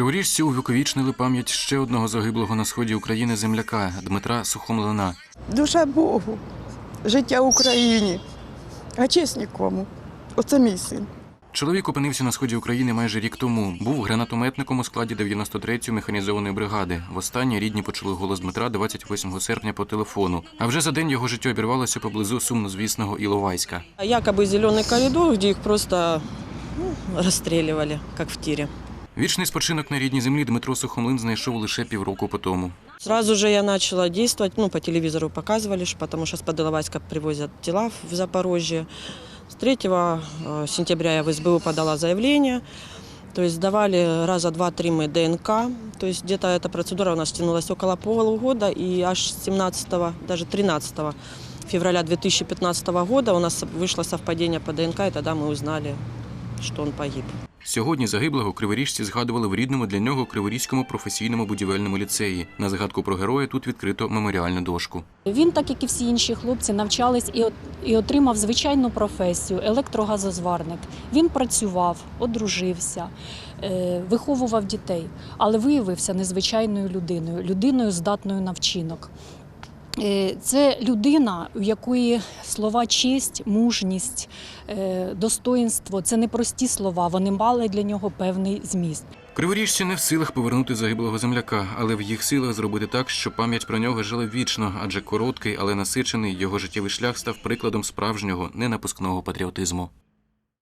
Криворіжці увіковічнили пам'ять ще одного загиблого на сході України земляка Дмитра Сухомлина. Душа Богу, життя Україні. А честь нікому. Оце мій син. Чоловік опинився на сході України майже рік тому. Був гранатометником у складі 93-ї механізованої бригади. Востаннє рідні почули голос Дмитра 28 серпня по телефону. А вже за день його життя обірвалося поблизу сумнозвісного Іловайська. Якобы зеленый коридор, где их просто ну, расстреливали, как в тире. Вічний спочинок на рідній землі Дмитро Сухомлин знайшов лише півроку по тому. Сразу же я начала действовать, ну, по телевизору показывали, ж, потому что с Подоловайска привозят тела в Запорожье. С 3 э, сентября я в СБУ подала заявление, то есть сдавали раза два-три мы ДНК, то есть где-то эта процедура у нас тянулась около полугода, и аж 17, даже 13 февраля 2015 года у нас вышло совпадение по ДНК, и тогда мы узнали, что он погиб. Сьогодні загиблого криворіжці згадували в рідному для нього Криворізькому професійному будівельному ліцеї. На згадку про героя тут відкрито меморіальну дошку. Він, так як і всі інші хлопці, навчались і, от- і отримав звичайну професію електрогазозварник. Він працював, одружився, е, виховував дітей, але виявився незвичайною людиною, людиною здатною на вчинок. Е, Це людина, у якої слова честь, мужність, е, достоїнство це не прості слова, вони мали для нього певний зміст. Криворіжці не в силах повернути загиблого земляка, але в їх силах зробити так, щоб пам'ять про нього жила вічно, адже короткий, але насичений його життєвий шлях став прикладом справжнього ненапускного патріотизму.